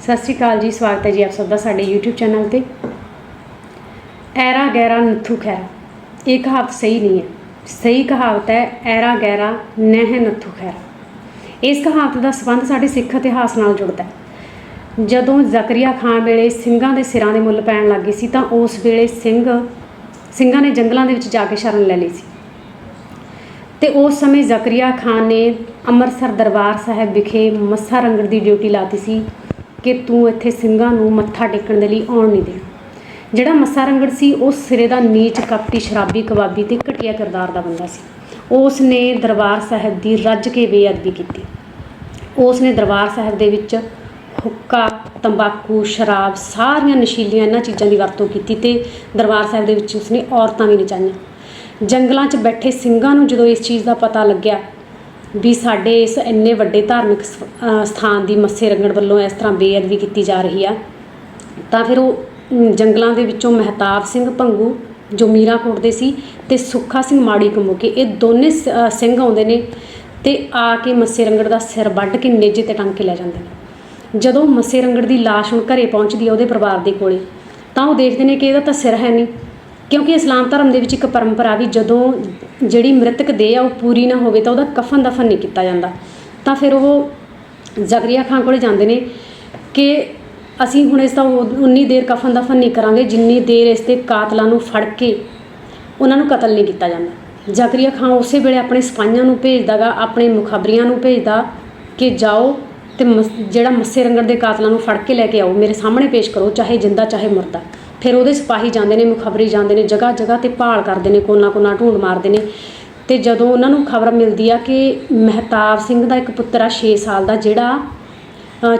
ਸਤਿ ਸ਼੍ਰੀ ਅਕਾਲ ਜੀ, ਸਵਾਗਤ ਹੈ ਜੀ ਆਪ ਸਭ ਦਾ ਸਾਡੇ YouTube ਚੈਨਲ ਤੇ। ਐਰਾ ਗੈਰਾ ਨੱਥੂ ਖੈਰਾ। ਇਹ ਕਹਾਵਤ ਸਹੀ ਨਹੀਂ ਹੈ। ਸਹੀ ਕਹਾਵਤ ਹੈ, ਐਰਾ ਗੈਰਾ ਨਹਿ ਨੱਥੂ ਖੈਰਾ। ਇਸ ਕਹਾਵਤ ਦਾ ਸੰਬੰਧ ਸਾਡੇ ਸਿੱਖ ਇਤਿਹਾਸ ਨਾਲ ਜੁੜਦਾ ਹੈ। ਜਦੋਂ ਜ਼ਕਰੀਆ ਖਾਨ ਵੇਲੇ ਸਿੰਘਾਂ ਦੇ ਸਿਰਾਂ ਦੇ ਮੁੱਲ ਪੈਣ ਲੱਗੇ ਸੀ, ਤਾਂ ਉਸ ਵੇਲੇ ਸਿੰਘ, ਸਿੰਘਾਂ ਨੇ ਜੰਗਲਾਂ ਦੇ ਵਿੱਚ ਜਾ ਕੇ ਸ਼ਰਨ ਲੈ ਲਈ ਸੀ। ਤੇ ਉਸ ਸਮੇਂ ਜ਼ਕਰੀਆ ਖਾਨ ਨੇ ਅੰਮ੍ਰਿਤਸਰ ਦਰਬਾਰ ਸਾਹਿਬ ਵਿਖੇ ਮੱਸਾ ਰੰਗੜ ਦੀ ਡਿਊਟੀ ਲਾਤੀ ਸੀ। ਕਿ ਤੂੰ ਇੱਥੇ ਸਿੰਘਾਂ ਨੂੰ ਮੱਥਾ ਟੇਕਣ ਦੇ ਲਈ ਆਉਣ ਨਹੀਂ ਦੇਣਾ। ਜਿਹੜਾ ਮੱਸਾ ਰੰਗੜ ਸੀ, ਉਹ ਸਿਰੇ ਦਾ ਨੀਚ ਕਪਟੀ ਸ਼ਰਾਬੀ ਕਬਾਬੀ ਤੇ ਘਟੀਆ ਕਿਰਦਾਰ ਦਾ ਬੰਦਾ ਸੀ। ਉਸ ਨੇ ਦਰਬਾਰ ਸਾਹਿਬ ਦੀ ਰੱਜ ਕੇ ਬੇਅਦਬੀ ਕੀਤੀ। ਉਸ ਨੇ ਦਰਬਾਰ ਸਾਹਿਬ ਦੇ ਵਿੱਚ ਹੁੱਕਾ, ਤੰਬਾਕੂ, ਸ਼ਰਾਬ, ਸਾਰੀਆਂ ਨਸ਼ੀਲੀਆਂ ਇਹਨਾਂ ਚੀਜ਼ਾਂ ਦੀ ਵਰਤੋਂ ਕੀਤੀ ਤੇ ਦਰਬਾਰ ਸਾਹਿਬ ਦੇ ਵਿੱਚ ਉਸਨੇ ਔਰਤਾਂ ਵੀ ਨਚਾਈਆਂ। ਜੰਗਲਾਂ 'ਚ ਬੈਠੇ ਸਿੰਘਾਂ ਨੂੰ ਜਦੋਂ ਇਸ ਚੀਜ਼ ਦਾ ਪਤਾ ਲੱਗਿਆ ਵੀ ਸਾਡੇ ਇਸ ਇੰਨੇ ਵੱਡੇ ਧਾਰਮਿਕ ਸਥਾਨ ਦੀ ਮੱਸੇ ਰੰਗੜ ਵੱਲੋਂ ਇਸ ਤਰ੍ਹਾਂ ਬੇਅਦਬੀ ਕੀਤੀ ਜਾ ਰਹੀ ਆ। ਤਾਂ ਫਿਰ ਉਹ ਜੰਗਲਾਂ ਦੇ ਵਿੱਚੋਂ ਮਹਿਤਾਬ ਸਿੰਘ ਭੰਗੂ ਜੋ ਮੀਰਾਕੋਟ ਦੇ ਸੀ ਤੇ ਸੁੱਖਾ ਸਿੰਘ ਮਾੜੀ ਕੰਮੋਕੇ, ਇਹ ਦੋਨੇ ਸ- ਸਿੰਘ ਆਉਂਦੇ ਨੇ ਤੇ ਆ ਕੇ ਮੱਸੇ ਰੰਗੜ ਦਾ ਸਿਰ ਵੱਢ ਕੇ ਨੇਜੇ ਤੇ ਟੰਗ ਕੇ ਲੈ ਜਾਂਦੇ ਨੇ। ਜਦੋਂ ਮੱਸੇ ਰੰਗੜ ਦੀ ਲਾਸ਼ ਹੁਣ ਘਰੇ ਪਹੁੰਚਦੀ ਹੈ ਉਹਦੇ ਪਰਿਵਾਰ ਦੇ ਕੋਲੇ, ਤਾਂ ਉਹ ਦੇਖਦੇ ਨੇ ਕਿ ਇਹਦਾ ਤਾਂ ਸਿਰ ਹੈ ਨਹੀਂ। ਕਿਉਂਕਿ ਇਸਲਾਮ ਧਰਮ ਦੇ ਵਿੱਚ ਇੱਕ ਪਰੰਪਰਾ ਵੀ ਜਦੋਂ ਜਿਹੜੀ ਮ੍ਰਿਤਕ ਦੇਹ ਆ ਉਹ ਪੂਰੀ ਨਾ ਹੋਵੇ ਤਾਂ ਉਹਦਾ ਕਫਨ ਦਫਨ ਨਹੀਂ ਕੀਤਾ ਜਾਂਦਾ। ਤਾਂ ਫਿਰ ਉਹ ਜ਼ਕਰੀਆ ਖਾਨ ਕੋਲੇ ਜਾਂਦੇ ਨੇ ਕਿ ਅਸੀਂ ਹੁਣ ਇਸ ਦਾ ਉਨੀ ਦੇਰ ਕਫਨ ਦਫਨ ਨਹੀਂ ਕਰਾਂਗੇ, ਜਿੰਨੀ ਦੇਰ ਇਸ ਦੇ ਕਾਤਲਾਂ ਨੂੰ ਫੜ ਕੇ ਉਹਨਾਂ ਨੂੰ ਕਤਲ ਨਹੀਂ ਕੀਤਾ ਜਾਂਦਾ। ਜ਼ਕਰੀਆ ਖਾਨ ਉਸੇ ਵੇਲੇ ਆਪਣੇ ਸਿਪਾਹੀਆਂ ਨੂੰ ਭੇਜਦਾਗਾ, ਆਪਣੇ ਮੁਖਬਰੀਆਂ ਨੂੰ ਭੇਜਦਾ ਕਿ ਜਾਓ ਤੇ ਮਸ- ਜਿਹੜਾ ਮੱਸੇ ਰੰਗੜ ਦੇ ਕਾਤਲਾਂ ਨੂੰ ਫੜ ਕੇ ਲੈ ਕੇ ਆਓ, ਮੇਰੇ ਸਾਹਮਣੇ ਪੇਸ਼ ਕਰੋ, ਚਾਹੇ ਜਿੰਦਾ ਚਾਹੇ ਮਰਦਾ। ਫਿਰ ਉਹਦੇ ਸਿਪਾਹੀ ਜਾਂਦੇ ਨੇ, ਮੁਖਬਰੀ ਜਾਂਦੇ ਨੇ, ਜਗ੍ਹਾ ਜਗ੍ਹਾ ਤੇ ਭਾਲ ਕਰਦੇ ਨੇ, ਕੋਨਾ ਕੋਨਾ ਢੂੰਡ ਮਾਰਦੇ ਨੇ। ਤੇ ਜਦੋਂ ਉਹਨਾਂ ਨੂੰ ਖਬਰ ਮਿਲਦੀ ਆ ਕਿ ਮਹਿਤਾਬ ਸਿੰਘ ਦਾ ਇੱਕ ਪੁੱਤਰ ਆ 6 ਸਾਲ ਦਾ, ਜਿਹੜਾ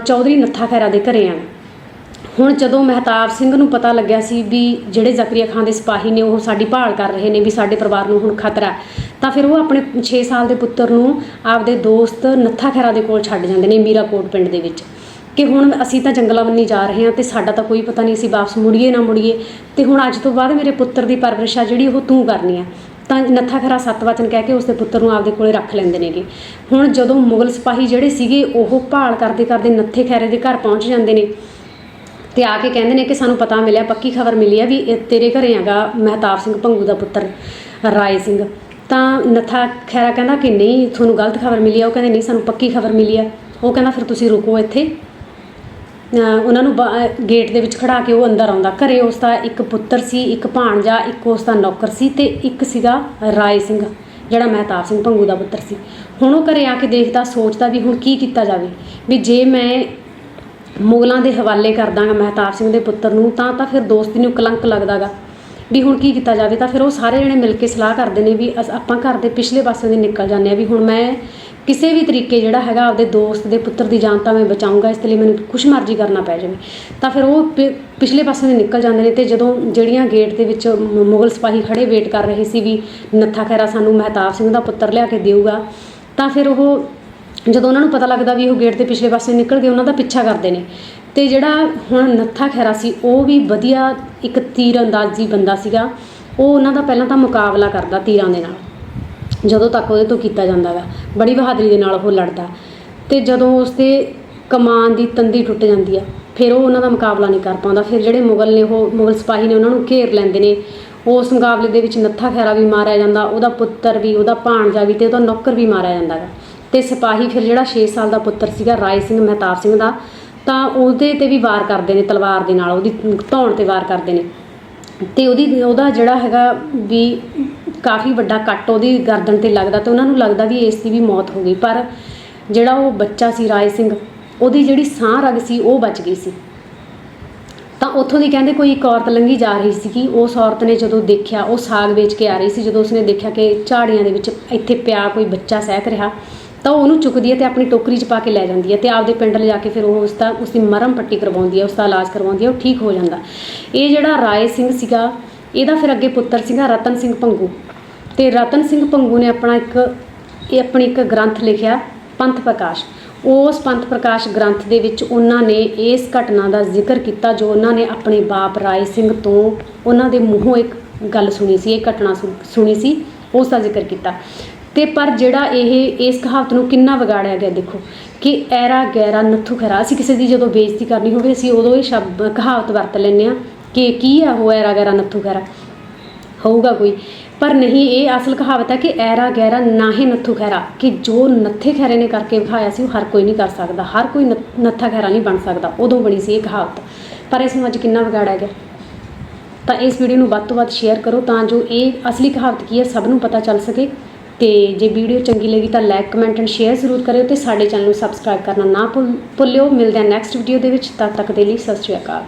ਚੌਧਰੀ ਨੱਥਾ ਖੈਰਾ ਦੇ ਘਰੇ ਆ। ਹੁਣ ਜਦੋਂ ਮਹਿਤਾਬ ਸਿੰਘ ਨੂੰ ਪਤਾ ਲੱਗਿਆ ਸੀ ਵੀ ਜਿਹੜੇ ਜ਼ਕਰੀਆ ਖਾਨ ਦੇ ਸਿਪਾਹੀ ਨੇ ਉਹ ਸਾਡੀ ਭਾਲ ਕਰ ਰਹੇ ਨੇ ਵੀ ਸਾਡੇ ਪਰਿਵਾਰ ਨੂੰ ਹੁਣ ਖਤਰਾ ਤਾਂ ਫਿਰ ਉਹ ਆਪਣੇ 6 ਸਾਲ ਦੇ ਪੁੱਤਰ ਨੂੰ ਆਪਦੇ ਦੋਸਤ ਨੱਥਾ ਖੈਰਾ ਦੇ ਕੋਲ ਛੱਡ ਜਾਂਦੇ ਨੇ ਮੀਰਾਕੋਟ ਪਿੰਡ ਦੇ ਵਿੱਚ। ਕਿ ਹੁਣ ਅਸੀਂ ਤਾਂ ਜੰਗਲਾਂ ਬੰਨੀ ਜਾ ਰਹੇ ਹਾਂ ਤੇ ਸਾਡਾ ਤਾਂ ਕੋਈ ਪਤਾ ਨਹੀਂ ਅਸੀਂ ਵਾਪਸ ਮੁੜੀਏ ਨਾ ਮੁੜੀਏ। ਤੇ ਹੁਣ ਅੱਜ ਤੋਂ ਬਾਅਦ ਮੇਰੇ ਪੁੱਤਰ ਦੀ ਪਰਵਰਿਸ਼ ਆ ਜਿਹੜੀ ਉਹ ਤੂੰ ਕਰਨੀ ਆ। ਤਾਂ ਨੱਥਾ ਖੈਰਾ ਸੱਤ ਵਚਨ ਕਹਿ ਕੇ ਉਸਦੇ ਪੁੱਤਰ ਨੂੰ ਆਪਦੇ ਕੋਲੇ ਰੱਖ ਲੈਂਦੇ ਨੇਗੇ। ਹੁਣ ਜਦੋਂ ਮੁਗਲ ਸਿਪਾਹੀ ਜਿਹੜੇ ਸੀਗੇ, ਉਹ ਭਾਲ ਕਰਦੇ ਕਰਦੇ ਨੱਥੇ ਖੈਰੇ ਦੇ ਘਰ ਪਹੁੰਚ ਜਾਂਦੇ ਨੇ। ਤੇ ਆ ਕੇ ਕਹਿੰਦੇ ਨੇ ਕਿ ਸਾਨੂੰ ਪਤਾ ਮਿਲਿਆ, ਪੱਕੀ ਖਬਰ ਮਿਲੀ ਆ ਵੀ ਇਹ ਤੇਰੇ ਘਰੇ ਹੈਗਾ ਮਹਿਤਾਬ ਸਿੰਘ ਭੰਗੂ ਦਾ ਪੁੱਤਰ, ਰਾਏ ਸਿੰਘ। ਤਾਂ ਨੱਥਾ ਖੈਰਾ ਕਹਿੰਦਾ ਕਿ ਨਹੀਂ, ਤੁਹਾਨੂੰ ਗਲਤ ਖਬਰ ਮਿਲੀ ਆ। ਉਹ ਕਹਿੰਦੇ, ਨਹੀਂ, ਸਾਨੂੰ ਪੱਕੀ ਖਬਰ ਮਿਲੀ ਆ। ਉਹ ਕਹਿੰਦਾ, ਫਿਰ ਤੁਸੀਂ ਰੁਕੋ ਇੱਥੇ। ਉਹਨਾਂ ਨੂੰ ਬਾ- ਗੇਟ ਦੇ ਵਿੱਚ ਖੜਾ ਕੇ ਉਹ ਅੰਦਰ ਆਉਂਦਾ। ਘਰੇ ਉਸ ਦਾ ਇੱਕ ਪੁੱਤਰ ਸੀ, ਇੱਕ ਭਾਣਜਾ, ਇੱਕ ਉਸ ਦਾ ਨੌਕਰ ਸੀ ਅਤੇ ਇੱਕ ਸੀਗਾ ਰਾਏ ਸਿੰਘ, ਜਿਹੜਾ ਮਹਿਤਾਬ ਸਿੰਘ ਭੰਗੂ ਦਾ ਪੁੱਤਰ ਸੀ। ਹੁਣ ਉਹ ਘਰੇ ਆ ਕੇ ਦੇਖਦਾ, ਸੋਚਦਾ ਵੀ ਹੁਣ ਕੀ ਕੀਤਾ ਜਾਵੇ। ਵੀ ਜੇ ਮੈਂ ਮੁਗਲਾਂ ਦੇ ਹਵਾਲੇ ਕਰ ਦਾਂਗਾ ਮਹਿਤਾਬ ਸਿੰਘ ਦੇ ਪੁੱਤਰ ਨੂੰ, ਤਾਂ ਤਾਂ ਫਿਰ ਦੋਸਤੀ ਨੂੰ ਕਲੰਕ ਲੱਗਦਾਗਾ। ਵੀ ਹੁਣ ਕੀ ਕੀਤਾ ਜਾਵੇ, ਤਾਂ ਫਿਰ ਉਹ ਸਾਰੇ ਜਣੇ ਮਿਲ ਕੇ ਸਲਾਹ ਕਰਦੇ ਨੇ ਵੀ ਅਸ- ਆਪਾਂ ਘਰ ਦੇ ਪਿਛਲੇ ਪਾਸੇ ਦੀ ਨਿਕਲ ਜਾਂਦੇ ਆ ਵੀ ਹੁਣ ਮੈਂ ਕਿਸੇ ਵੀ ਤਰੀਕੇ ਜਿਹੜਾ ਹੈਗਾ ਆਪਦੇ ਦੋਸਤ ਦੇ ਪੁੱਤਰ ਦੀ ਜਾਨ ਤਾਂ ਮੈਂ ਬਚਾਉਂਗਾ ਇਸ ਲਈ ਮੈਨੂੰ ਕੁਛ ਮਰਜ਼ੀ ਕਰਨਾ ਪੈ ਜਾਵੇ। ਤਾਂ ਫਿਰ ਉਹ ਪਿ- ਪਿਛਲੇ ਪਾਸੇ ਦੇ ਨਿਕਲ ਜਾਂਦੇ ਨੇ ਤੇ ਜਦੋਂ ਜਿਹੜੀਆਂ ਗੇਟ ਦੇ ਵਿੱਚ ਮੁਗਲ ਸਿਪਾਹੀ ਖੜੇ ਵੇਟ ਕਰ ਰਹੇ ਸੀ ਵੀ ਨੱਥਾ ਖੈਰਾ ਸਾਨੂੰ ਮਹਿਤਾਬ ਸਿੰਘ ਦਾ ਪੁੱਤਰ ਲਿਆ ਕੇ ਦੇਊਗਾ, ਤਾਂ ਫਿਰ ਉਹ ਜਦੋਂ ਉਹਨਾਂ ਨੂੰ ਪਤਾ ਲੱਗਦਾ ਵੀ ਉਹ ਗੇਟ ਦੇ ਪਿਛਲੇ ਪਾਸੇ ਨਿਕਲ ਗਏ, ਉਹਨਾਂ ਦਾ ਪਿੱਛਾ ਕਰਦੇ ਨੇ। ਅਤੇ ਜਿਹੜਾ ਹੁਣ ਨੱਥਾ ਖਹਿਰਾ ਸੀ, ਉਹ ਵੀ ਵਧੀਆ ਇੱਕ ਤੀਰ ਅੰਦਾਜ਼ੀ ਬੰਦਾ ਸੀਗਾ। ਉਹ ਉਹਨਾਂ ਦਾ ਪਹਿਲਾਂ ਤਾਂ ਮੁਕਾਬਲਾ ਕਰਦਾ ਤੀਰਾਂ ਦੇ ਨਾਲ। ਜਦੋਂ ਤੱਕ ਉਹਦੇ ਤੋਂ ਕੀਤਾ ਜਾਂਦਾ ਵਾ ਬੜੀ ਬਹਾਦਰੀ ਦੇ ਨਾਲ ਉਹ ਲੜਦਾ। ਅਤੇ ਜਦੋਂ ਉਸਦੇ ਕਮਾਨ ਦੀ ਤੰਦੀ ਟੁੱਟ ਜਾਂਦੀ ਆ, ਫਿਰ ਉਹ ਉਹਨਾਂ ਦਾ ਮੁਕਾਬਲਾ ਨਹੀਂ ਕਰ ਪਾਉਂਦਾ। ਫਿਰ ਜਿਹੜੇ ਮੁਗਲ ਨੇ ਉਹ, ਮੁਗਲ ਸਿਪਾਹੀ ਨੇ ਉਹਨਾਂ ਨੂੰ ਘੇਰ ਲੈਂਦੇ ਨੇ। ਉਸ ਮੁਕਾਬਲੇ ਦੇ ਵਿੱਚ ਨੱਥਾ ਖੈਰਾ ਵੀ ਮਾਰਿਆ ਜਾਂਦਾ, ਉਹਦਾ ਪੁੱਤਰ ਵੀ, ਉਹਦਾ ਭਾਣਜਾ ਵੀ ਤੇ ਉਹਦਾ ਨੌਕਰ ਵੀ ਮਾਰਿਆ ਜਾਂਦਾ ਗਾ। ਤੇ ਸਿਪਾਹੀ ਫਿਰ ਜਿਹੜਾ 6 ਸਾਲ ਦਾ ਪੁੱਤਰ ਸੀਗਾ, ਰਾਏ ਸਿੰਘ ਮਹਿਤਾਬ ਸਿੰਘ ਦਾ ਤਾਂ ਉਹਦੇ ਤੇ ਵੀ ਵਾਰ ਕਰਦੇ ਨੇ, ਤਲਵਾਰ ਦੇ ਨਾਲ, ਉਹਦੀ ਧੌਣ ਤੇ ਵਾਰ ਕਰਦੇ ਨੇ। ਤੇ ਉਹਦੀ, ਉਹਦਾ ਜਿਹੜਾ ਹੈਗਾ ਵੀ ਕਾਫੀ ਵੱਡਾ ਕੱਟ ਉਹਦੀ ਗਰਦਨ ਤੇ ਲੱਗਦਾ ਤੇ ਉਹਨਾਂ ਨੂੰ ਲੱਗਦਾ ਵੀ ਇਸ ਦੀ ਵੀ ਮੌਤ ਹੋ ਗਈ। ਪਰ ਜਿਹੜਾ ਉਹ ਬੱਚਾ ਸੀ ਰਾਏ ਸਿੰਘ, ਉਹਦੀ ਜਿਹੜੀ ਸਾਹ ਰਗ ਸੀ, ਉਹ ਬਚ ਗਈ ਸੀ। ਤਾਂ ਉੱਥੋਂ ਦੀ ਕਹਿੰਦੇ ਕੋਈ ਇੱਕ ਔਰਤ ਲੰਘੀ ਜਾ ਰਹੀ ਸੀ ਕਿ ਉਸ ਔਰਤ ਨੇ ਜਦੋਂ ਦੇਖਿਆ, ਉਹ ਸਾਗ ਵੇਚ ਕੇ ਆ ਰਹੀ ਸੀ, ਜਦੋਂ ਉਸਨੇ ਦੇਖਿਆ ਕਿ ਝਾੜੀਆਂ ਦੇ ਵਿੱਚ ਇੱਥੇ ਪਿਆ ਕੋਈ ਬੱਚਾ ਸਹਿਕ ਰਿਹਾ ਤਾਂ ਉਹਨੂੰ ਚੁੱਕਦੀ ਹੈ ਤੇ ਆਪਣੀ ਟੋਕਰੀ 'ਚ ਪਾ ਕੇ ਲੈ ਜਾਂਦੀ ਹੈ ਤੇ ਆਪਦੇ ਪਿੰਡ ਲਿਜਾ ਕੇ ਫਿਰ ਉਹ ਉਸ ਦਾ, ਉਸ ਦੀ ਮਰਮ ਪੱਟੀ ਕਰਵਾਉਂਦੀ ਹੈ, ਉਸ ਦਾ ਇਲਾਜ ਕਰਵਾਉਂਦੀ ਹੈ, ਉਹ ਠੀਕ ਹੋ ਜਾਂਦਾ। ਇਹ ਜਿਹੜਾ ਰਾਏ ਸਿੰਘ ਸੀਗਾ, ਇਹਦਾ ਫਿਰ ਅੱਗੇ ਪੁੱਤਰ ਸੀਗਾ ਰਤਨ ਸਿੰਘ ਭੰਗੂ। ਤੇ ਰਤਨ ਸਿੰਘ ਭੰਗੂ ਨੇ ਆਪਣਾ ਇੱਕ, ਇਹ ਆਪਣੀ ਇੱਕ ਗ੍ਰੰਥ ਲਿਖਿਆ, ਪੰਥ ਪ੍ਰਕਾਸ਼। ਉਸ ਪੰਥ ਪ੍ਰਕਾਸ਼ ਗ੍ਰੰਥ ਦੇ ਵਿੱਚ ਉਹਨਾਂ ਨੇ ਇਸ ਘਟਨਾ ਦਾ ਜ਼ਿਕਰ ਕੀਤਾ ਜੋ ਉਹਨਾਂ ਨੇ ਆਪਣੇ ਬਾਪ ਰਾਏ ਸਿੰਘ ਤੋਂ ਉਹਨਾਂ ਦੇ ਮੂੰਹੋਂ ਇੱਕ ਗੱਲ ਸੁਣੀ ਸੀ, ਇਹ ਘਟਨਾ ਸੁ- ਸੁਣੀ ਸੀ, ਉਸ ਦਾ ਜ਼ਿਕਰ ਕੀਤਾ। ਤੇ ਪਰ ਜਿਹੜਾ ਇਹ, ਇਸ ਕਹਾਵਤ ਨੂੰ ਕਿੰਨਾ ਵਿਗਾੜਿਆ ਗਿਆ ਦੇਖੋ, ਕਿ ਐਰਾ ਗੈਰਾ ਨੱਥੂ ਖੈਰਾ, ਅਸੀਂ ਕਿਸੇ ਦੀ ਜਦੋਂ ਬੇਇੱਜ਼ਤੀ ਕਰਨੀ ਹੋਵੇ, ਅਸੀਂ ਉਦੋਂ ਇਹ ਸ਼ਬਦ, ਕਹਾਵਤ ਵਰਤ ਲੈਂਦੇ ਆ ਕਿ ਕੀ ਆ ਉਹ ਐਰਾ ਗੈਰਾ ਨੱਥੂ ਖੈਰਾ। ਹੋਊਗਾ ਕੋਈ। ਪਰ ਨਹੀਂ, ਇਹ ਅਸਲ ਕਹਾਵਤ ਹੈ ਕਿ ਐਰਾ ਗੈਰਾ ਨਾਹੇ ਨੱਥੂ ਖੈਰਾ, ਕਿ ਜੋ ਨੱਥੇ ਖੈਰੇ ਨੇ ਕਰਕੇ ਵਿਖਾਇਆ ਸੀ, ਉਹ ਹਰ ਕੋਈ ਨਹੀਂ ਕਰ ਸਕਦਾ, ਹਰ ਕੋਈ ਨੱਥ- ਨੱਥਾ ਖੈਰਾ ਨਹੀਂ ਬਣ ਸਕਦਾ, ਉਦੋਂ ਬਣੀ ਸੀ ਇਹ ਕਹਾਵਤ। ਪਰ ਇਸ ਨੂੰ ਅੱਜ ਕਿੰਨਾ ਵਿਗਾੜਿਆ ਗਿਆ। ਤਾਂ ਇਸ ਵੀਡੀਓ ਨੂੰ ਵੱਧ ਤੋਂ ਵੱਧ ਸ਼ੇਅਰ ਕਰੋ ਤਾਂ ਜੋ ਇਹ ਅਸਲੀ ਕਹਾਵਤ ਕੀ ਹੈ, ਸਭ ਨੂੰ ਪਤਾ ਚੱਲ ਸਕੇ। ਤੇ ਜੇ ਵੀਡੀਓ ਚੰਗੀ ਲੱਗੀ ਤਾਂ ਲਾਈਕ ਕਮੈਂਟ ਐਂਡ ਸ਼ੇਅਰ ਜ਼ਰੂਰ ਕਰਿਓ ਤੇ ਸਾਡੇ ਚੈਨਲ ਨੂੰ ਸਬਸਕ੍ਰਾਈਬ ਕਰਨਾ ਨਾ ਭੁੱਲ- ਭੁੱਲਿਓ। ਮਿਲਦੇ ਹਾਂ ਨੈਕਸਟ ਵੀਡੀਓ ਦੇ ਵਿੱਚ, ਤਦ ਤੱਕ ਦੇ ਲਈ ਸਤਿ ਸ਼੍ਰੀ ਅਕਾਲ।